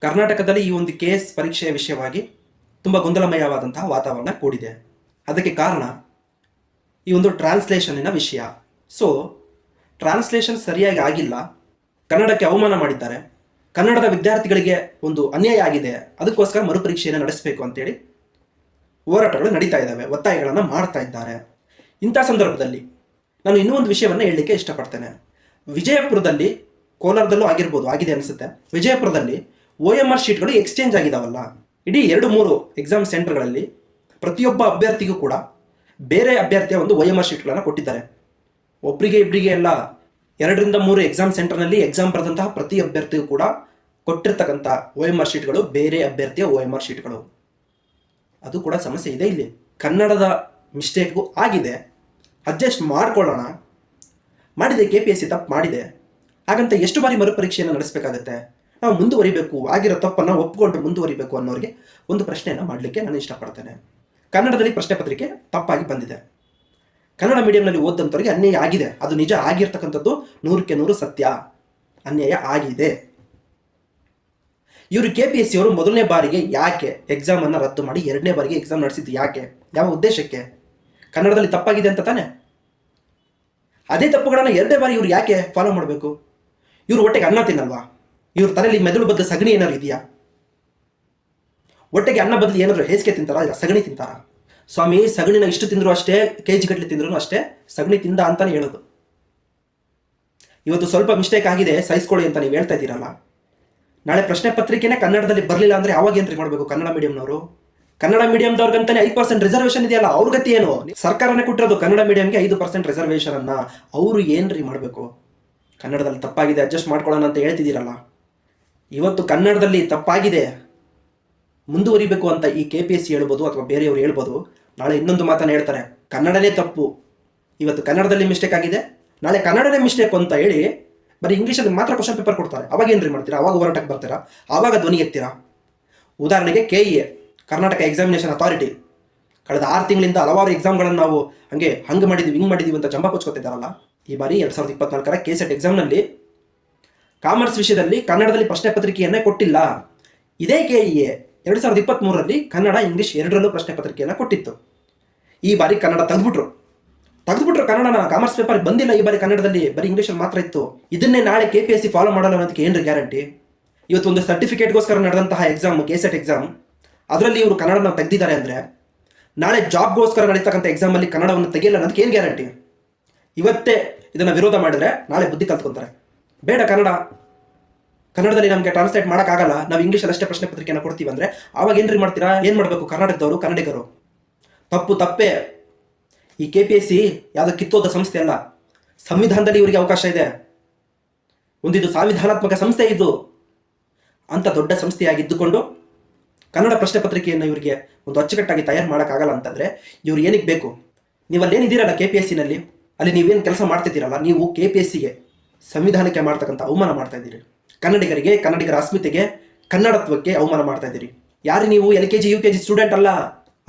ಕರ್ನಾಟಕದಲ್ಲಿ ಈ ಒಂದು ಕೆಎಸ್ ಪರೀಕ್ಷೆಯ ವಿಷಯವಾಗಿ ತುಂಬ ಗೊಂದಲಮಯವಾದಂತಹ ವಾತಾವರಣ ಕೂಡಿದೆ. ಅದಕ್ಕೆ ಕಾರಣ ಈ ಒಂದು ಟ್ರಾನ್ಸ್ಲೇಷನಿನ ವಿಷಯ. ಸೊ ಟ್ರಾನ್ಸ್ಲೇಷನ್ ಸರಿಯಾಗಿ ಆಗಿಲ್ಲ. ಕನ್ನಡಕ್ಕೆ ಅವಮಾನ ಮಾಡಿದ್ದಾರೆ. ಕನ್ನಡದ ವಿದ್ಯಾರ್ಥಿಗಳಿಗೆ ಒಂದು ಅನ್ಯಾಯ ಆಗಿದೆ. ಅದಕ್ಕೋಸ್ಕರ ಮರುಪರೀಕ್ಷೆಯನ್ನು ನಡೆಸಬೇಕು ಅಂತೇಳಿ ಹೋರಾಟಗಳು ನಡೀತಾ ಇದ್ದಾವೆ. ಒತ್ತಾಯಗಳನ್ನು ಮಾಡ್ತಾ ಇದ್ದಾರೆ. ಇಂಥ ಸಂದರ್ಭದಲ್ಲಿ ನಾನು ಇನ್ನೂ ಒಂದು ವಿಷಯವನ್ನು ಹೇಳಲಿಕ್ಕೆ ಇಷ್ಟಪಡ್ತೇನೆ. ವಿಜಯಪುರದಲ್ಲಿ ಕೋಲಾರದಲ್ಲೂ ಆಗಿರ್ಬೋದು, ಆಗಿದೆ ಅನಿಸುತ್ತೆ. ವಿಜಯಪುರದಲ್ಲಿ ಒ ಎಂ ಆರ್ ಶೀಟ್ಗಳು ಎಕ್ಸ್ಚೇಂಜ್ ಆಗಿದಾವಲ್ಲ. ಇಡೀ ಎರಡು ಮೂರು ಎಕ್ಸಾಮ್ ಸೆಂಟರ್ಗಳಲ್ಲಿ ಪ್ರತಿಯೊಬ್ಬ ಅಭ್ಯರ್ಥಿಗೂ ಕೂಡ ಬೇರೆ ಅಭ್ಯರ್ಥಿಯ ಒಂದು ಒ ಎಂ ಆರ್ ಶೀಟ್ಗಳನ್ನು ಕೊಟ್ಟಿದ್ದಾರೆ. ಒಬ್ಬರಿಗೆ ಇಬ್ಬರಿಗೆ ಎಲ್ಲ ಎರಡರಿಂದ ಮೂರು ಎಕ್ಸಾಮ್ ಸೆಂಟರ್ನಲ್ಲಿ ಎಕ್ಸಾಮ್ ಬರೆದಂತಹ ಪ್ರತಿ ಅಭ್ಯರ್ಥಿಗೂ ಕೂಡ ಕೊಟ್ಟಿರ್ತಕ್ಕಂಥ ಒ ಎಂ ಆರ್ ಶೀಟ್ಗಳು ಬೇರೆ ಅಭ್ಯರ್ಥಿಯ ಒ ಎಂ ಆರ್ ಶೀಟ್ಗಳು ಅದು ಕೂಡ ಸಮಸ್ಯೆ ಇದೆ ಇಲ್ಲಿ. ಕನ್ನಡದ ಮಿಸ್ಟೇಕ್ಗೂ ಆಗಿದೆ. ಅಡ್ಜಸ್ಟ್ ಮಾಡ್ಕೊಳ್ಳೋಣ. ಮಾಡಿದೆ ಕೆ ಪಿ ಎಸ್ ಸಿ ತಪ್ಪು ಮಾಡಿದೆ. ಹಾಗಂತ ಎಷ್ಟು ಬಾರಿ ಮರುಪರೀಕ್ಷೆಯನ್ನು ನಡೆಸಬೇಕಾಗತ್ತೆ? ನಾವು ಮುಂದುವರಿಬೇಕು, ಆಗಿರೋ ತಪ್ಪನ್ನು ಒಪ್ಪಿಕೊಂಡು ಮುಂದುವರಿಬೇಕು ಅನ್ನೋರಿಗೆ ಒಂದು ಪ್ರಶ್ನೆಯನ್ನು ಮಾಡಲಿಕ್ಕೆ ನಾನು ಇಷ್ಟಪಡ್ತೇನೆ. ಕನ್ನಡದಲ್ಲಿ ಪ್ರಶ್ನೆ ಪತ್ರಿಕೆ ತಪ್ಪಾಗಿ ಬಂದಿದೆ. ಕನ್ನಡ ಮೀಡಿಯಂನಲ್ಲಿ ಓದಂಥವ್ರಿಗೆ ಅನ್ಯಾಯ ಆಗಿದೆ. ಅದು ನಿಜ ಆಗಿರ್ತಕ್ಕಂಥದ್ದು ನೂರಕ್ಕೆ ನೂರು ಸತ್ಯ. ಅನ್ಯಾಯ ಆಗಿದೆ. ಇವರು ಕೆ ಪಿ ಎಸ್ ಸಿ ಅವರು ಮೊದಲನೇ ಬಾರಿಗೆ ಯಾಕೆ ಎಕ್ಸಾಮನ್ನು ರದ್ದು ಮಾಡಿ ಎರಡನೇ ಬಾರಿಗೆ ಎಕ್ಸಾಮ್ ನಡೆಸಿದ್ದು ಯಾಕೆ? ಯಾವ ಉದ್ದೇಶಕ್ಕೆ? ಕನ್ನಡದಲ್ಲಿ ತಪ್ಪಾಗಿದೆ ಅಂತ ತಾನೆ? ಅದೇ ತಪ್ಪುಗಳನ್ನ ಎರಡನೇ ಬಾರಿ ಇವರು ಯಾಕೆ ಫಾಲೋ ಮಾಡಬೇಕು? ಇವರು ಒಟ್ಟಿಗೆ ಅನ್ನ ತಿನ್ನಲ್ವಾ? ಇವ್ರ ತಲೆಯಲ್ಲಿ ಮೆದುಳು ಬದಲು ಸಗಣಿ ಏನಾದ್ರು ಇದೆಯಾ? ಒಟ್ಟಿಗೆ ಅನ್ನ ಬದಲು ಏನಾದರೂ ಹೇಸಿಗೆ ತಿಂತಾರಾ? ಇಲ್ಲ ಸಗಣಿ ತಿಂತಾರಾ? ಸ್ವಾಮಿ, ಸಗಣಿನ ಇಷ್ಟು ತಿಂದ್ರು ಅಷ್ಟೇ ಕೆ ಜಿ ಗಟ್ಟಲೆ ತಿಂದ್ರು ಅಷ್ಟೇ, ಸಗಣಿ ತಿಂದ ಅಂತಾನೆ ಹೇಳೋದು. ಇವತ್ತು ಸ್ವಲ್ಪ ಮಿಸ್ಟೇಕ್ ಆಗಿದೆ, ಸಹಿಸ್ಕೊಳ್ಳಿ ಅಂತ ನೀವು ಹೇಳ್ತಾ ಇದ್ದೀರಲ್ಲ. ನಾಳೆ ಪ್ರಶ್ನೆ ಪತ್ರಿಕೆನೇ ಕನ್ನಡದಲ್ಲಿ ಬರಲಿಲ್ಲ ಅಂದ್ರೆ ಯಾವಾಗ ಏನ್ರಿ ಮಾಡಬೇಕು ಕನ್ನಡ ಮೀಡಿಯಂನವರು ಕನ್ನಡ ಮೀಡಿಯಂದವ್ರಿಗಂತಾನೆ ಐದು ಪರ್ಸೆಂಟ್ ರಿಸರ್ವೇಷನ್ ಇದೆಯಲ್ಲ, ಅವ್ರ ಗತಿ ಏನು? ಸರ್ಕಾರನೇ ಕೊಟ್ಟಿರೋದು ಕನ್ನಡ ಮೀಡಿಯಂಗೆ ಐದು ಪರ್ಸೆಂಟ್ ರಿಸರ್ವೇಷನ್ ಅನ್ನ. ಅವರು ಏನ್ರಿ ಮಾಡಬೇಕು? ಕನ್ನಡದಲ್ಲಿ ತಪ್ಪಾಗಿದೆ ಅಡ್ಜಸ್ಟ್ ಮಾಡ್ಕೊಳ್ಳೋಣ ಅಂತ ಹೇಳ್ತಿದ್ದೀರಲ್ಲ. ಇವತ್ತು ಕನ್ನಡದಲ್ಲಿ ತಪ್ಪಾಗಿದೆ. ಮುಂದುವರಿಬೇಕು ಅಂತ ಈ ಕೆ ಪಿ ಎಸ್ ಸಿ ಹೇಳ್ಬೋದು ಅಥವಾ ಬೇರೆಯವರು ಹೇಳ್ಬೋದು. ನಾಳೆ ಇನ್ನೊಂದು ಮಾತನ್ನು ಹೇಳ್ತಾರೆ. ಕನ್ನಡನೇ ತಪ್ಪು. ಇವತ್ತು ಕನ್ನಡದಲ್ಲಿ ಮಿಸ್ಟೇಕ್ ಆಗಿದೆ. ನಾಳೆ ಕನ್ನಡನೇ ಮಿಸ್ಟೇಕ್ ಅಂತ ಹೇಳಿ ಬರೀ ಇಂಗ್ಲೀಷಲ್ಲಿ ಮಾತ್ರ ಕ್ವಶನ್ ಪೇಪರ್ ಕೊಡ್ತಾರೆ. ಅವಾಗ ಏನ್ರಿ ಮಾಡ್ತೀರಾ? ಅವಾಗ ಹೋರಾಟಕ್ಕೆ ಬರ್ತೀರಾ? ಆವಾಗ ಧ್ವನಿ ಎತ್ತೀರಾ? ಉದಾಹರಣೆಗೆ K E A Karnataka examination authority ಕಳೆದ ಆರು ತಿಂಗಳಿಂದ ಹಲವಾರು ಎಕ್ಸಾಮ್ಗಳನ್ನು ನಾವು ಹಂಗೆ ಹಂಗೆ ಮಾಡಿದ್ವಿ, ಹಿಂಗೆ ಮಾಡಿದ್ವಿ ಅಂತ ಜಂಬ ಕೊಚ್ಕೋತಿದ್ದಾರಲ್ಲ? ಈ ಬಾರಿ ಎರಡು ಸಾವಿರದ ಇಪ್ಪತ್ನಾಲ್ಕರ ಕೆ ಸೆಟ್ ಎಕ್ಸಾಮ್ನಲ್ಲಿ ಕಾಮರ್ಸ್ ವಿಷಯದಲ್ಲಿ ಕನ್ನಡದಲ್ಲಿ ಪ್ರಶ್ನೆ ಪತ್ರಿಕೆಯನ್ನೇ ಕೊಟ್ಟಿಲ್ಲ. ಇದೇ ಕೆ ಇ ಎ ಎರಡು ಸಾವಿರದ ಇಪ್ಪತ್ತ್ಮೂರರಲ್ಲಿ ಕನ್ನಡ, ಇಂಗ್ಲೀಷ್ ಎರಡರಲ್ಲೂ ಪ್ರಶ್ನೆ ಪತ್ರಿಕೆಯನ್ನು ಕೊಟ್ಟಿತ್ತು. ಈ ಬಾರಿ ಕನ್ನಡ ತೆಗೆದ್ಬಿಟ್ರು. ತೆಗೆದ್ಬಿಟ್ರು ಕನ್ನಡನ ಕಾಮರ್ಸ್ ಪೇಪರ್ ಬಂದಿಲ್ಲ, ಈ ಬಾರಿ ಕನ್ನಡದಲ್ಲಿ ಬರೀ ಇಂಗ್ಲೀಷಲ್ಲಿ ಮಾತ್ರ ಇತ್ತು. ಇದನ್ನೇ ನಾಳೆ K P S C follow ಮಾಡಲ್ಲ ಅನ್ನೋದಕ್ಕೆ ಏನು ಗ್ಯಾರಂಟಿ ಇವತ್ತು ಒಂದು ಸರ್ಟಿಫಿಕೇಟ್ಗೋಸ್ಕರ ನಡೆದಂತಹ ಎಕ್ಸಾಮ್ ಕೆ ಸೆಟ್ ಎಕ್ಸಾಮ್ ಅದರಲ್ಲಿ ಇವರು ಕನ್ನಡನ ತೆಗೆದಿದ್ದಾರೆ ಅಂದರೆ, ನಾಳೆ ಜಾಬ್ಗೋಸ್ಕರ ನಡೀತಕ್ಕಂಥ ಎಕ್ಸಾಮಲ್ಲಿ ಕನ್ನಡವನ್ನು ತೆಗೆಯಲ್ಲ ಅನ್ನೋದಕ್ಕೆ ಏನು ಗ್ಯಾರಂಟಿ ಇವತ್ತೇ ಇದನ್ನು ವಿರೋಧ ಮಾಡಿದರೆ ನಾಳೆ ಬುದ್ಧಿ ಕಲ್ತ್ಕೊಂತಾರೆ. ಬೇಡ ಕನ್ನಡ. ಕನ್ನಡದಲ್ಲಿ ನಮಗೆ ಟ್ರಾನ್ಸ್ಲೇಟ್ ಮಾಡೋಕ್ಕಾಗಲ್ಲ. ನಾವು ಇಂಗ್ಲೀಷಲ್ಲಿ ಅಷ್ಟೇ ಪ್ರಶ್ನೆ ಪತ್ರಿಕೆಯನ್ನು ಕೊಡ್ತೀವಿ ಅಂದರೆ ಆವಾಗ ಏನ್ರಿ ಮಾಡ್ತೀರಾ? ಏನು ಮಾಡಬೇಕು? ಕರ್ನಾಟಕದವರು ಕನ್ನಡಿಗರು? ತಪ್ಪು ತಪ್ಪೇ. ಈ ಕೆ ಪಿ ಎಸ್ ಸಿ ಯಾವುದೋ ಕಿತ್ತೋದ ಸಂಸ್ಥೆ ಅಲ್ಲ. ಸಂವಿಧಾನದಲ್ಲಿ ಇವರಿಗೆ ಅವಕಾಶ ಇದೆ. ಒಂದಿದು ಸಂವಿಧಾನಾತ್ಮಕ ಸಂಸ್ಥೆ ಇದು. ಅಂತ ದೊಡ್ಡ ಸಂಸ್ಥೆಯಾಗಿದ್ದುಕೊಂಡು ಕನ್ನಡ ಪ್ರಶ್ನೆ ಪತ್ರಿಕೆಯನ್ನು ಇವರಿಗೆ ಒಂದು ಅಚ್ಚುಕಟ್ಟಾಗಿ ತಯಾರು ಮಾಡೋಕ್ಕಾಗಲ್ಲ ಅಂತಂದರೆ ಇವ್ರು ಏನಕ್ಕೆ ಬೇಕು? ನೀವು ಅಲ್ಲೇನಿದ್ದೀರಲ್ಲ ಕೆ ಪಿ ಎಸ್ ಸಿನಲ್ಲಿ ಅಲ್ಲಿ ನೀವೇನು ಕೆಲಸ ಮಾಡ್ತಿದ್ದೀರಲ್ಲ? ನೀವು ಕೆ ಪಿ ಎಸ್ ಸಿಗೆ ಸಂವಿಧಾನಕ್ಕೆ ಮಾಡ್ತಕ್ಕಂಥ ಅವಮಾನ ಮಾಡ್ತಾ ಇದ್ದೀರಿ. ಕನ್ನಡಿಗರಿಗೆ, ಕನ್ನಡಿಗರ ಅಸ್ಮಿತೆಗೆ, ಕನ್ನಡತ್ವಕ್ಕೆ ಅವಮಾನ ಮಾಡ್ತಾ ಇದ್ದೀರಿ. ಯಾರು ನೀವು L K G, U K G student ಅಲ್ಲ?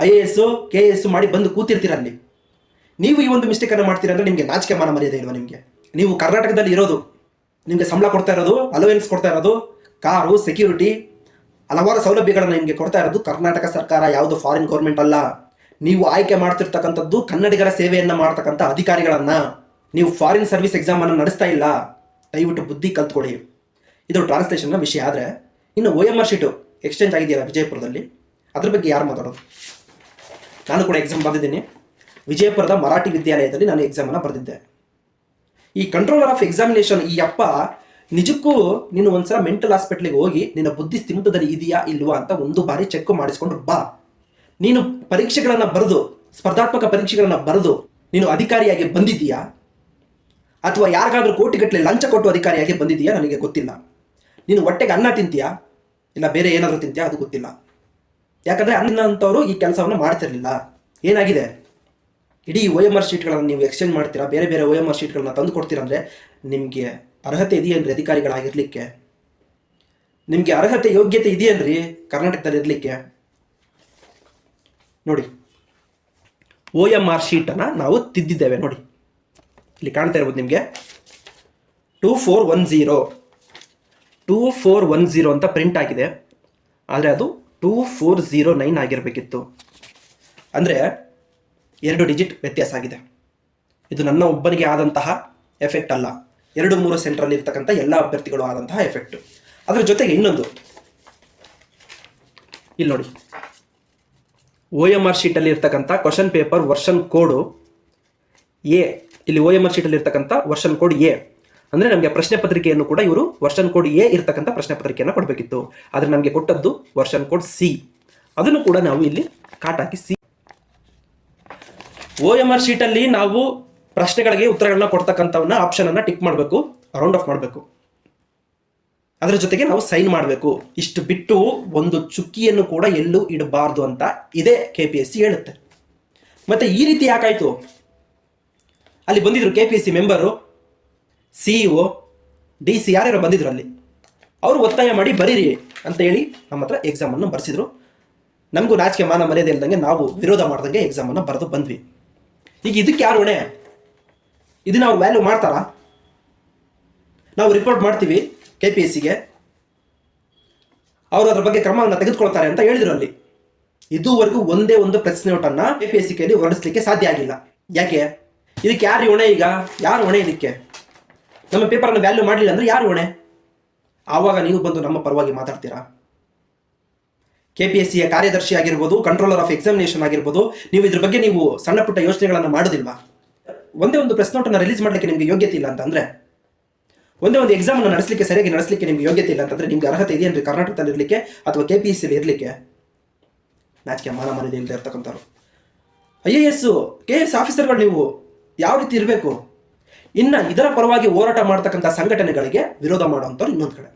I A S, K A S ಮಾಡಿ ಬಂದು ಕೂತಿರ್ತೀರ ಅಲ್ಲಿ? ನೀವು ಈ ಒಂದು ಮಿಸ್ಟೇಕನ್ನು ಮಾಡ್ತೀರ ಅಂದರೆ ನಿಮಗೆ ನಾಚಿಕೆ ಮಾನ ಮರ್ಯಾದೆ ಇಲ್ವಾ ನಿಮಗೆ? ನೀವು ಕರ್ನಾಟಕದಲ್ಲಿ ಇರೋದು, ನಿಮಗೆ ಸಂಬಳ ಕೊಡ್ತಾ ಇರೋದು ಅಲೋವೆನ್ಸ್ ಕೊಡ್ತಾ ಇರೋದು, ಕಾರು ಸೆಕ್ಯೂರಿಟಿ ಹಲವಾರು ಸೌಲಭ್ಯಗಳನ್ನು ನಿಮಗೆ ಕೊಡ್ತಾ ಇರೋದು ಕರ್ನಾಟಕ ಸರ್ಕಾರ, ಯಾವುದು ಫಾರಿನ್ ಗೌರ್ಮೆಂಟ್ ಅಲ್ಲ. ನೀವು ಆಯ್ಕೆ ಮಾಡ್ತಿರ್ತಕ್ಕಂಥದ್ದು ಕನ್ನಡಿಗರ ಸೇವೆಯನ್ನು ಮಾಡ್ತಕ್ಕಂಥ ಅಧಿಕಾರಿಗಳನ್ನ. ನೀವು ಫಾರಿನ್ ಸರ್ವಿಸ್ ಎಕ್ಸಾಮ್ ಅನ್ನು ನಡೆಸ್ತಾ ಇಲ್ಲ, ದಯವಿಟ್ಟು ಬುದ್ಧಿ ಕಲ್ತ್ಕೊಳ್ಳಿ. ಇದು ಟ್ರಾನ್ಸ್ಲೇಷನ್ನ ವಿಷಯ. ಆದರೆ, ಇನ್ನು O M R sheet exchange ಆಗಿದೆಯಲ್ಲ ವಿಜಯಪುರದಲ್ಲಿ, ಅದ್ರ ಬಗ್ಗೆ ಯಾರು ಮಾತಾಡೋದು? ನಾನು ಕೂಡ ಎಕ್ಸಾಮ್ ಬರೆದಿದ್ದೀನಿ. ವಿಜಯಪುರದ ಮರಾಠಿ ವಿದ್ಯಾಲಯದಲ್ಲಿ ನಾನು ಎಕ್ಸಾಮನ್ನು ಬರೆದಿದ್ದೆ. ಈ ಕಂಟ್ರೋಲರ್ ಆಫ್ ಎಕ್ಸಾಮಿನೇಷನ್ ಈ ಅಪ್ಪ, ನಿಜಕ್ಕೂ ನೀನು ಒಂದ್ಸಲ ಮೆಂಟಲ್ ಹಾಸ್ಪಿಟ್ಲಿಗೆ ಹೋಗಿ, ನಿನ್ನ ಬುದ್ಧಿ ಸ್ಥಿಮಿತದಲ್ಲಿ ಇದೆಯಾ ಇಲ್ವಾ ಅಂತ ಒಂದು ಬಾರಿ ಚೆಕ್ ಮಾಡಿಸ್ಕೊಂಡು ಬಾ. ನೀನು ಪರೀಕ್ಷೆಗಳನ್ನು ಬರೆದು, ಸ್ಪರ್ಧಾತ್ಮಕ ಪರೀಕ್ಷೆಗಳನ್ನು ಬರೆದು, ನೀನು ಅಧಿಕಾರಿಯಾಗಿ ಬಂದಿದ್ದೀಯಾ? ಅಥವಾ ಯಾರಿಗಾದ್ರೂ ಕೋಟಿಗಟ್ಟಲೆ ಲಂಚ ಕೊಟ್ಟು ಅಧಿಕಾರಿಯಾಗಿ ಬಂದಿದ್ದೀಯಾ? ನನಗೆ ಗೊತ್ತಿಲ್ಲ. ನೀನು ಹೊಟ್ಟೆಗೆ ಅನ್ನ ತಿಂತೀಯಾ? ಇಲ್ಲ ಬೇರೆ ಏನಾದರೂ ತಿಂತೀಯಾ? ಅದು ಗೊತ್ತಿಲ್ಲ. ಯಾಕಂದರೆ ಅನ್ನ ಅಂಥವರು ಈ ಕೆಲಸವನ್ನು ಮಾಡ್ತಿರಲಿಲ್ಲ. ಏನಾಗಿದೆ? ಇಡೀ ಓ ಎಂ ಆರ್ ಶೀಟ್ಗಳನ್ನು ನೀವು ಎಕ್ಸ್ಚೇಂಜ್ ಮಾಡ್ತೀರಾ? ಬೇರೆ ಬೇರೆ ಒ ಎಂ ಆರ್ ಶೀಟ್ಗಳನ್ನ ತಂದು ಕೊಡ್ತೀರಾ ಅಂದರೆ ನಿಮಗೆ ಅರ್ಹತೆ ಇದೆಯೇನ್ರಿ ಅಧಿಕಾರಿಗಳಾಗಿರಲಿಕ್ಕೆ? ನಿಮಗೆ ಅರ್ಹತೆ ಯೋಗ್ಯತೆ ಇದೆಯೇನ್ರಿ ಕರ್ನಾಟಕದಲ್ಲಿ ಇರಲಿಕ್ಕೆ ನೋಡಿ, ಓ ಎಂ ಆರ್ ಶೀಟನ್ನು ನಾವು ತಿದ್ದಿದ್ದೇವೆ. ನೋಡಿ ಇಲ್ಲಿ ಕಾಣ್ತಾ ಇರ್ಬೋದು ನಿಮಗೆ. Two four one zero two four one zero ಅಂತ ಪ್ರಿಂಟ್ ಆಗಿದೆ. ಆದರೆ ಅದು ಟೂ ಫೋರ್ ಝೀರೋ ನೈನ್ ಆಗಿರಬೇಕಿತ್ತು. ಅಂದರೆ ಎರಡು ಡಿಜಿಟ್ ವ್ಯತ್ಯಾಸ ಆಗಿದೆ. ಇದು ನನ್ನ ಒಬ್ಬರಿಗೆ ಆದಂತಹ ಎಫೆಕ್ಟ್ ಅಲ್ಲ. ಎರಡು ಮೂರು ಸೆಂಟ್ರಲ್ಲಿ ಇರ್ತಕ್ಕಂಥ ಎಲ್ಲ ಅಭ್ಯರ್ಥಿಗಳು ಆದಂತಹ ಎಫೆಕ್ಟ್ ಅದರ ಜೊತೆಗೆ ಇನ್ನೊಂದು. ಇಲ್ಲಿ ನೋಡಿ. ಓ ಎಂ ಆರ್ ಶೀಟಲ್ಲಿ ಇರ್ತಕ್ಕಂಥ question paper version code A ಇಲ್ಲಿ ಓ ಎಂ ಆರ್ ಶೀಟಲ್ಲಿ ಇರ್ತಕ್ಕಂಥ ವರ್ಷನ್ ಕೋಡ್ ಎ ಅಂದರೆ ನಮಗೆ ಪ್ರಶ್ನೆ ಪತ್ರಿಕೆಯನ್ನು ಕೂಡ ಇವರು ವರ್ಷನ್ ಕೋಡ್ ಎ ಇರ್ತಕ್ಕಂಥ ಪ್ರಶ್ನೆ ಪತ್ರಿಕೆಯನ್ನು ಕೊಡಬೇಕಿತ್ತು. ಆದರೆ ನಮಗೆ ಕೊಟ್ಟದ್ದು ವರ್ಷನ್ ಕೋಡ್ ಸಿ ಅದನ್ನು ಕೂಡ ನಾವು ಇಲ್ಲಿ ಕಾಟ್ ಹಾಕಿ ಸಿ ಓ ಎಂ ಆರ್ ಶೀಟಲ್ಲಿ ನಾವು ಪ್ರಶ್ನೆಗಳಿಗೆ ಉತ್ತರಗಳನ್ನ ಕೊಡ್ತಕ್ಕಂಥವನ್ನ ಆಪ್ಷನ್ ಅನ್ನ ಟಿಕ್ ಮಾಡಬೇಕು ರೌಂಡ್ ಆಫ್ ಮಾಡಬೇಕು. ಅದರ ಜೊತೆಗೆ ನಾವು ಸೈನ್ ಮಾಡಬೇಕು. ಇಷ್ಟು ಬಿಟ್ಟು ಒಂದು ಚುಕ್ಕಿಯನ್ನು ಕೂಡ ಎಲ್ಲೂ ಇಡಬಾರ್ದು ಅಂತ ಇದೇ ಕೆ ಪಿ ಎಸ್ ಸಿ ಹೇಳುತ್ತೆ. ಮತ್ತೆ ಈ ರೀತಿ ಯಾಕಾಯ್ತು? ಅಲ್ಲಿ ಬಂದಿದ್ರು K P C member CEO D C ಯಾರ್ಯಾರು ಬಂದಿದ್ರು ಅಲ್ಲಿ. ಅವರು ಒತ್ತಾಯ ಮಾಡಿ ಬರೀರಿ ಅಂತ ಹೇಳಿ ನಮ್ಮ ಹತ್ರ ಎಕ್ಸಾಮನ್ನು ಬರೆಸಿದ್ರು. ನಮಗೂ ರಾಜಕೀಯ ಮಾನ ಮರ್ಯಾದೆ ಇಲ್ದಂಗೆ ನಾವು ವಿರೋಧ ಮಾಡ್ದಂಗೆ ಎಕ್ಸಾಮನ್ನು ಬರೆದು ಬಂದ್ವಿ. ಈಗ ಇದಕ್ಕೆ ಯಾರು ಹೊಣೆ? ಇದು ಅವ್ರು ವ್ಯಾಲ್ಯೂ ಮಾಡ್ತಾರಾ? ನಾವು ರಿಪೋರ್ಟ್ ಮಾಡ್ತೀವಿ ಕೆ ಪಿ ಎಸ್ ಸಿಗೆ ಅವರು ಅದ್ರ ಬಗ್ಗೆ ಕ್ರಮವನ್ನು ತೆಗೆದುಕೊಳ್ತಾರೆ ಅಂತ ಹೇಳಿದ್ರು ಅಲ್ಲಿ. ಇದುವರೆಗೂ ಒಂದೇ ಒಂದು ಪ್ರೆಸ್ ನೋಟನ್ನು ಕೆ ಪಿ ಎಸ್ ಸಿ ಕೈಲಿ ಹೊರಡಿಸ್ಲಿಕ್ಕೆ ಸಾಧ್ಯ ಆಗಿಲ್ಲ. ಯಾಕೆ? ಇದಕ್ಕೆ ಯಾರು ಹೊಣೆ ಈಗ? ಯಾರು ಹೊಣೆ ಇದಕ್ಕೆ? ನಮ್ಮ ಪೇಪರ್ನ ವ್ಯಾಲ್ಯೂ ಮಾಡಲಿಲ್ಲ ಅಂದ್ರೆ ಯಾರು ಹೊಣೆ? ಆವಾಗ ನೀವು ಬಂದು ನಮ್ಮ ಪರವಾಗಿ ಮಾತಾಡ್ತೀರಾ? ಕೆ ಪಿ ಎಸ್ ಸಿಯ ಕಾರ್ಯದರ್ಶಿ ಆಗಿರ್ಬೋದು ಕಂಟ್ರೋಲರ್ ಆಫ್ ಎಕ್ಸಾಮಿನೇಷನ್ ಆಗಿರ್ಬೋದು, ನೀವು ಇದ್ರ ಬಗ್ಗೆ ನೀವು ಸಣ್ಣ ಪುಟ್ಟ ಯೋಚನೆಗಳನ್ನು ಮಾಡೋದಿಲ್ವಾ? ಒಂದೇ ಒಂದು ಪ್ರೆಸ್ ನೋಟನ್ನು ರಿಲೀಸ್ ಮಾಡಲಿಕ್ಕೆ ನಿಮಗೆ ಯೋಗ್ಯತೆ ಇಲ್ಲ ಅಂತಂದರೆ? ಒಂದೇ ಒಂದು ಎಕ್ಸಾಮನ್ನು ನಡೆಸಲಿಕ್ಕೆ, ಸರಿಯಾಗಿ ನಡೆಸಲಿಕ್ಕೆ ನಿಮ್ಗೆ ಯೋಗ್ಯತೆ ಇಲ್ಲ ಅಂತಂದರೆ ನಿಮ್ಗೆ ಅರ್ಹತೆ ಇದೆಯೇನ್ರಿ ಕರ್ನಾಟಕದಲ್ಲಿ ಇರಲಿಕ್ಕೆ ಅಥವಾ ಕೆ ಪಿ ಎಸ್ ಸಿಲಿ ಇರಲಿಕ್ಕೆ? ನಾಚಿಕೆ ಮಾನ ಮರ್ಯಾದೆ ಇಲ್ಲದೆ ಇರ್ತಕ್ಕಂಥವ್ರು. I A S K S ಆಫೀಸರ್ಗಳು ನೀವು ಯಾವ ರೀತಿ ಇರಬೇಕು? ಇನ್ನು ಇದರ ಪರವಾಗಿ ಹೋರಾಟ ಮಾಡ್ತಕ್ಕಂಥ ಸಂಘಟನೆಗಳಿಗೆ ವಿರೋಧ ಮಾಡುವಂಥವ್ರು ಇನ್ನೊಂದು ಕಡೆ.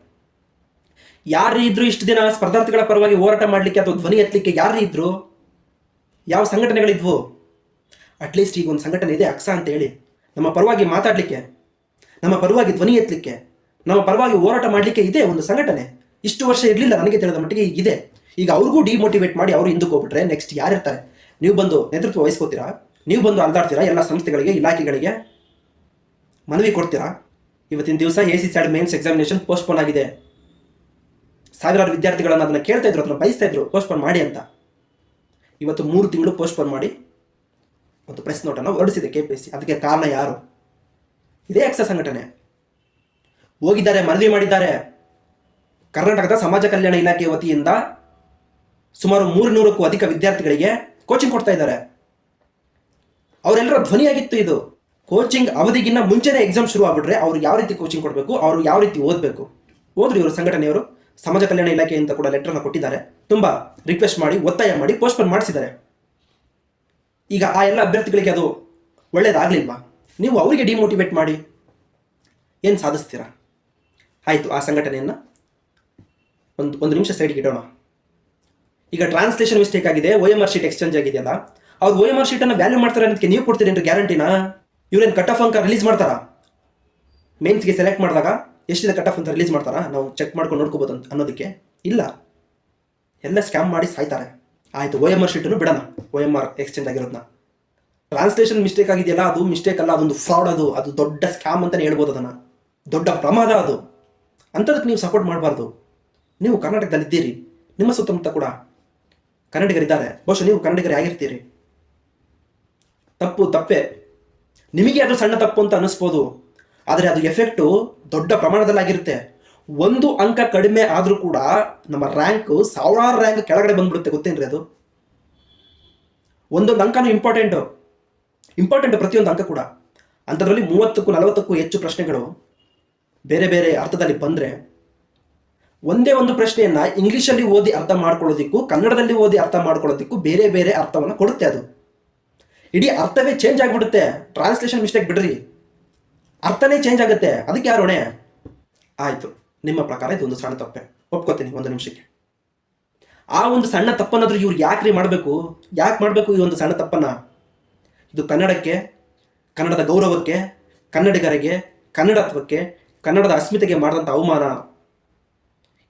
ಯಾರು ಇದ್ರು ಇಷ್ಟು ದಿನ ಸ್ಪರ್ಧಾರ್ಥಿಗಳ ಪರವಾಗಿ ಹೋರಾಟ ಮಾಡಲಿಕ್ಕೆ ಅಥವಾ ಧ್ವನಿ ಎತ್ತಲಿಕ್ಕೆ ಯಾರು ಇದ್ರು? ಯಾವ ಸಂಘಟನೆಗಳಿದ್ವು? ಅಟ್ಲೀಸ್ಟ್ ಈಗ ಒಂದು ಸಂಘಟನೆ ಇದೆ, ಅಕ್ಸಾ ಅಂತ ಹೇಳಿ. ನಮ್ಮ ಪರವಾಗಿ ಮಾತಾಡಲಿಕ್ಕೆ, ನಮ್ಮ ಪರವಾಗಿ ಧ್ವನಿ ಎತ್ತಲಿಕ್ಕೆ, ನಮ್ಮ ಪರವಾಗಿ ಹೋರಾಟ ಮಾಡಲಿಕ್ಕೆ ಇದೆ ಒಂದು ಸಂಘಟನೆ. ಇಷ್ಟು ವರ್ಷ ಇರಲಿಲ್ಲ ನನಗೆ ತಿಳಿದ ಮಟ್ಟಿಗೆ ಈಗ ಇದೆ. ಈಗ ಅವ್ರಿಗೂ ಡಿಮೋಟಿವೇಟ್ ಮಾಡಿ ಅವರು ಹಿಂದಕ್ಕೆ ಹೋಗ್ಬಿಟ್ರೆ ನೆಕ್ಸ್ಟ್ ಯಾರಿರ್ತಾರೆ? ನೀವು ಬಂದು ನೇತೃತ್ವ ವಹಿಸ್ಕೋತೀರಾ? ನೀವು ಬಂದು ಅಲ್ದಾಡ್ತೀರಾ? ಎಲ್ಲ ಸಂಸ್ಥೆಗಳಿಗೆ, ಇಲಾಖೆಗಳಿಗೆ ಮನವಿ ಕೊಡ್ತೀರಾ? ಇವತ್ತಿನ ದಿವಸ ಎ ಸಿ ಸ್ಯಾಡ್ ಮೇನ್ಸ್ ಎಕ್ಸಾಮಿನೇಷನ್ ಪೋಸ್ಟ್ಪೋನ್ ಆಗಿದೆ. ಸಾವಿರಾರು ವಿದ್ಯಾರ್ಥಿಗಳನ್ನು ಅದನ್ನು ಕೇಳ್ತಾ ಇದ್ರು, ಅದನ್ನು ಬಯಸ್ತಾ ಇದ್ರು ಪೋಸ್ಟ್ಪೋನ್ ಮಾಡಿ ಅಂತ. ಇವತ್ತು ಮೂರು ತಿಂಗಳು ಪೋಸ್ಟ್ಪೋನ್ ಮಾಡಿ ಒಂದು ಪ್ರೆಸ್ ನೋಟನ್ನು ಹೊರಡಿಸಿದೆ ಕೆ ಪಿ ಸಿ ಅದಕ್ಕೆ ಕಾರಣ ಯಾರು? ಇದೇ ಅಕ್ಷ ಸಂಘಟನೆ. ಹೋಗಿದ್ದಾರೆ, ಮನವಿ ಮಾಡಿದ್ದಾರೆ. ಕರ್ನಾಟಕದ ಸಮಾಜ ಕಲ್ಯಾಣ ಇಲಾಖೆ ವತಿಯಿಂದ ಸುಮಾರು ಮೂರು ನೂರಕ್ಕೂ ಅಧಿಕ ವಿದ್ಯಾರ್ಥಿಗಳಿಗೆ ಕೋಚಿಂಗ್ ಕೊಡ್ತಾ ಇದ್ದಾರೆ. ಅವರೆಲ್ಲರ ಧ್ವನಿಯಾಗಿತ್ತು ಇದು. ಕೋಚಿಂಗ್ ಅವಧಿಗಿನ್ನ ಮುಂಚೆನೇ ಎಕ್ಸಾಮ್ ಶುರು ಆಗ್ಬಿಟ್ರೆ ಅವ್ರು ಯಾವ ರೀತಿ ಕೋಚಿಂಗ್ ಕೊಡಬೇಕು, ಅವರು ಯಾವ ರೀತಿ ಓದಬೇಕು? ಓದ್ರಿ ಇವರು, ಸಂಘಟನೆಯವರು. ಸಮಾಜ ಕಲ್ಯಾಣ ಇಲಾಖೆಯಿಂದ ಕೂಡ ಲೆಟರ್ನ ಕೊಟ್ಟಿದ್ದಾರೆ. ತುಂಬ ರಿಕ್ವೆಸ್ಟ್ ಮಾಡಿ, ಒತ್ತಾಯ ಮಾಡಿ ಪೋಸ್ಟ್ಪೋನ್ ಮಾಡಿಸಿದ್ದಾರೆ. ಈಗ ಆ ಎಲ್ಲ ಅಭ್ಯರ್ಥಿಗಳಿಗೆ ಅದು ಒಳ್ಳೇದಾಗಲಿಲ್ವಾ? ನೀವು ಅವರಿಗೆ ಡಿಮೋಟಿವೇಟ್ ಮಾಡಿ. ಏನು ಸಾಧಿಸ್ತೀರಾ? ಆಯಿತು, ಆ ಸಂಘಟನೆಯನ್ನು ಒಂದು ಒಂದು ನಿಮಿಷ ಸೈಡ್ಗೆ ಇಡೋಣ. ಈಗ ಟ್ರಾನ್ಸ್ಲೇಷನ್ ಮಿಸ್ಟೇಕ್ ಆಗಿದೆ O M R sheet exchange ಆಗಿದೆಯಲ್ಲ ಅವ್ರು ಒ ಎಂ ಆರ್ ಶೀಟನ್ನು ವ್ಯಾಲ್ಯೂ ಮಾಡ್ತಾರೆ ಅನ್ನೋದಕ್ಕೆ ನೀವು ಕೊಡ್ತೀರೇನು ಗ್ಯಾರಂಟಿನಾ ಇವ್ರೇನು ಕಟ್ ಆಫ್ ಅಂಕ ರಿಲೀಸ್ ಮಾಡ್ತಾರಾ? ಮೇನ್ಸ್ಗೆ ಸೆಲೆಕ್ಟ್ ಮಾಡಿದಾಗ ಎಷ್ಟಿದೆ ಕಟ್ ಆಫ್ ಅಂತ ರಿಲೀಸ್ ಮಾಡ್ತಾರಾ? ನಾವು ಚೆಕ್ ಮಾಡ್ಕೊಂಡು ನೋಡ್ಕೋಬೋದು ಅಂತ ಅನ್ನೋದಕ್ಕೆ. ಇಲ್ಲ. ಎಲ್ಲ ಸ್ಕ್ಯಾಮ್ ಮಾಡಿ ಸಾಯ್ತಾರೆ. ಆಯಿತು ಒ ಎಂ ಆರ್ ಶೀಟನ್ನು ಬಿಡೋಣ. ಓ ಎಂ ಆರ್ ಎಕ್ಸ್ಚೇಂಜ್ ಆಗಿರೋದನ್ನ ಟ್ರಾನ್ಸ್ಲೇಷನ್ ಮಿಸ್ಟೇಕ್ ಆಗಿದೆಯಲ್ಲ, ಅದು ಮಿಸ್ಟೇಕ್ ಅಲ್ಲ, ಅದೊಂದು ಫ್ರಾಡ್ ಅದು. ಅದು ದೊಡ್ಡ ಸ್ಕ್ಯಾಮ್ ಅಂತಲೇ ಹೇಳ್ಬೋದು ಅದನ್ನು. ದೊಡ್ಡ ಪ್ರಮಾದ ಅದು. ಅಂಥದಕ್ಕೆ ನೀವು ಸಪೋರ್ಟ್ ಮಾಡಬಾರ್ದು. ನೀವು ಕರ್ನಾಟಕದಲ್ಲಿದ್ದೀರಿ. ನಿಮ್ಮ ಸುತ್ತಮುತ್ತ ಕೂಡ ಕನ್ನಡಿಗರಿದ್ದಾರೆ. ಬಹುಶಃ ನೀವು ಕನ್ನಡಿಗರೇ ಆಗಿರ್ತೀರಿ. ತಪ್ಪು, ತಪ್ಪೇ. ನಿಮಗೆ ಅದು ಸಣ್ಣ ತಪ್ಪು ಅಂತ ಅನ್ನಿಸ್ಬೋದು. ಆದರೆ ಅದು ಎಫೆಕ್ಟು ದೊಡ್ಡ ಪ್ರಮಾಣದಲ್ಲಾಗಿರುತ್ತೆ. ಒಂದು ಅಂಕ ಕಡಿಮೆ ಆದರೂ ಕೂಡ ನಮ್ಮ ರ್ಯಾಂಕು ಸಾವಿರಾರು ರ್ಯಾಂಕ್ ಕೆಳಗಡೆ ಬಂದ್ಬಿಡುತ್ತೆ, ಗೊತ್ತೇನ್ರಿ ಅದು? ಒಂದೊಂದು ಅಂಕನೂ ಇಂಪಾರ್ಟೆಂಟು ಇಂಪಾರ್ಟೆಂಟ್ ಪ್ರತಿಯೊಂದು ಅಂಕ ಕೂಡ. ಅಂಥದ್ರಲ್ಲಿ ಮೂವತ್ತಕ್ಕೂ ನಲವತ್ತಕ್ಕೂ ಹೆಚ್ಚು ಪ್ರಶ್ನೆಗಳು. ಬೇರೆ ಬೇರೆ ಅರ್ಥದಲ್ಲಿ ಬಂದರೆ, ಒಂದೇ ಒಂದು ಪ್ರಶ್ನೆಯನ್ನು ಇಂಗ್ಲೀಷಲ್ಲಿ ಓದಿ ಅರ್ಥ ಮಾಡ್ಕೊಳ್ಳೋದಿಕ್ಕೂ, ಕನ್ನಡದಲ್ಲಿ ಓದಿ ಅರ್ಥ ಮಾಡ್ಕೊಳ್ಳೋದಿಕ್ಕೂ ಬೇರೆ ಬೇರೆ ಅರ್ಥವನ್ನು ಕೊಡುತ್ತೆ ಅದು. ಇಡೀ ಅರ್ಥವೇ ಚೇಂಜ್ ಆಗಿಬಿಡುತ್ತೆ. ಟ್ರಾನ್ಸ್ಲೇಷನ್ ಮಿಸ್ಟೇಕ್ ಬಿಡ್ರಿ. ಅರ್ಥನೇ ಚೇಂಜ್ ಆಗುತ್ತೆ. ಅದಕ್ಕೆ ಯಾರು ಹೊಣೆ? ಆಯಿತು. ನಿಮ್ಮ ಪ್ರಕಾರ ಇದೊಂದು ಸಣ್ಣ ತಪ್ಪೆ. ಒಪ್ಕೋತೀನಿ ಒಂದು ನಿಮಿಷಕ್ಕೆ. ಆ ಒಂದು ಸಣ್ಣ ತಪ್ಪನ್ನಾದ್ರೂ ಇವ್ರು ಯಾಕ್ರಿ ಮಾಡಬೇಕು? ಯಾಕೆ ಮಾಡಬೇಕು ಈ ಒಂದು ಸಣ್ಣ ತಪ್ಪನ್ನ? ಇದು ಕನ್ನಡಕ್ಕೆ, ಕನ್ನಡದ ಗೌರವಕ್ಕೆ, ಕನ್ನಡಿಗರಿಗೆ, ಕನ್ನಡತ್ವಕ್ಕೆ, ಕನ್ನಡದ ಅಸ್ಮಿತೆಗೆ ಮಾಡಿದಂಥ ಅವಮಾನ.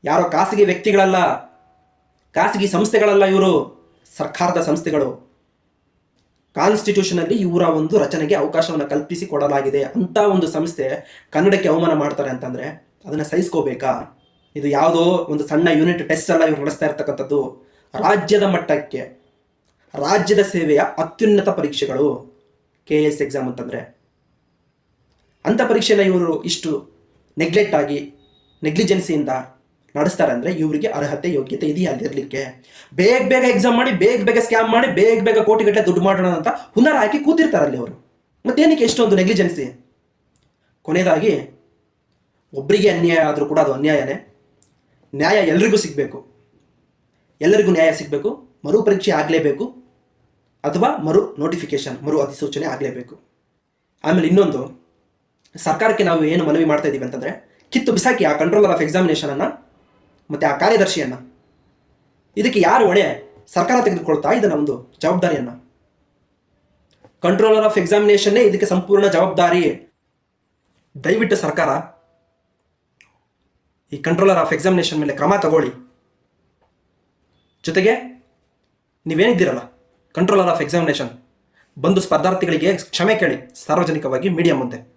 ಯಾರೋ ಖಾಸಗಿ ವ್ಯಕ್ತಿಗಳಲ್ಲ, ಖಾಸಗಿ ಸಂಸ್ಥೆಗಳಲ್ಲ ಇವರು. ಸರ್ಕಾರದ ಸಂಸ್ಥೆಗಳು. ಕಾನ್ಸ್ಟಿಟ್ಯೂಷನ್ ಅಲ್ಲಿ ಇವರ ಒಂದು ರಚನೆಗೆ ಅವಕಾಶವನ್ನು ಕಲ್ಪಿಸಿ ಕೊಡಲಾಗಿದೆ ಅಂತ ಒಂದು ಸಂಸ್ಥೆ ಕನ್ನಡಕ್ಕೆ ಅವಮಾನ ಮಾಡ್ತಾರೆ ಅಂತಂದ್ರೆ ಅದನ್ನ ಸಹಿಸ್ಕೋಬೇಕಾ? ಇದು ಯಾವುದೋ ಒಂದು ಸಣ್ಣ ಯೂನಿಟ್ ಟೆಸ್ಟ್ ಅಲ್ಲ ಇವ್ರು ನಡೆಸ್ತಾ ಇರ್ತಕ್ಕಂಥದ್ದು. ರಾಜ್ಯದ ಮಟ್ಟಕ್ಕೆ, ರಾಜ್ಯದ ಸೇವೆಯ ಅತ್ಯುನ್ನತ ಪರೀಕ್ಷೆಗಳು. ಕೆ ಎಸ್ ಎಕ್ಸಾಮ್ ಅಂತಂದರೆ. ಅಂಥ ಪರೀಕ್ಷೆನ ಇವರು ಇಷ್ಟು ನೆಗ್ಲೆಕ್ಟ್ ಆಗಿ ನೆಗ್ಲಿಜೆನ್ಸಿಯಿಂದ ನಡೆಸ್ತಾರೆ ಅಂದರೆ ಇವರಿಗೆ ಅರ್ಹತೆ, ಯೋಗ್ಯತೆ ಇದೆಯಾ ಅಲ್ಲಿರಲಿಕ್ಕೆ ಬೇಗ ಬೇಗ ಎಕ್ಸಾಮ್ ಮಾಡಿ, ಬೇಗ ಬೇಗ ಸ್ಕ್ಯಾಮ್ ಮಾಡಿ, ಬೇಗ ಬೇಗ ಕೋಟಿಗಟ್ಟಲೆ ದುಡ್ಡು ಮಾಡೋಣ ಅಂತ ಹುನರ ಹಾಕಿ ಕೂತಿರ್ತಾರೆ ಅಲ್ಲಿ ಅವರು. ಮತ್ತೇನಕ್ಕೆ ಎಷ್ಟೊಂದು ನೆಗ್ಲಿಜೆನ್ಸಿ ಕೊನೆಯದಾಗಿ ಒಬ್ಬರಿಗೆ ಅನ್ಯಾಯ ಆದರೂ ಕೂಡ ಅದು ಅನ್ಯಾಯನೇ. ನ್ಯಾಯ ಎಲ್ರಿಗೂ ಸಿಗಬೇಕು. ಎಲ್ಲರಿಗೂ ನ್ಯಾಯ ಸಿಗಬೇಕು. ಮರು ಪರೀಕ್ಷೆ ಆಗಲೇಬೇಕು. ಅಥವಾ ಮರು ನೋಟಿಫಿಕೇಶನ್ ಮರು ಅಧಿಸೂಚನೆ ಆಗಲೇಬೇಕು. ಆಮೇಲೆ ಇನ್ನೊಂದು, ಸರ್ಕಾರಕ್ಕೆ ನಾವು ಏನು ಮನವಿ ಮಾಡ್ತಾ ಇದ್ದೀವಿ ಅಂತಂದರೆ, ಕಿತ್ತು ಬಿಸಾಕಿ ಆ ಕಂಟ್ರೋಲರ್ ಆಫ್ ಎಕ್ಸಾಮಿನೇಷನನ್ನು ಮತ್ತು ಆ ಕಾರ್ಯದರ್ಶಿಯನ್ನು. ಇದಕ್ಕೆ ಯಾರು ಹೊಣೆ? ಸರ್ಕಾರ ತೆಗೆದುಕೊಳ್ತಾ ಇದನ್ನ ಒಂದು ಜವಾಬ್ದಾರಿಯನ್ನು? ಕಂಟ್ರೋಲರ್ ಆಫ್ ಎಕ್ಸಾಮಿನೇಷನ್ನೇ ಇದಕ್ಕೆ ಸಂಪೂರ್ಣ ಜವಾಬ್ದಾರಿ. ದಯವಿಟ್ಟು ಸರ್ಕಾರ ಈ ಕಂಟ್ರೋಲರ್ ಆಫ್ ಎಕ್ಸಾಮಿನೇಷನ್ ಮೇಲೆ ಕ್ರಮ ತಗೊಳ್ಳಿ. ಜೊತೆಗೆ ನೀವೇನಿದ್ದೀರಲ್ಲ ಕಂಟ್ರೋಲರ್ ಆಫ್ ಎಕ್ಸಾಮಿನೇಷನ್ ಬಂದು ಸ್ಪರ್ಧಾರ್ಥಿಗಳಿಗೆ ಕ್ಷಮೆ ಕೇಳಿ, ಸಾರ್ವಜನಿಕವಾಗಿ ಮೀಡಿಯಾ ಮುಂದೆ.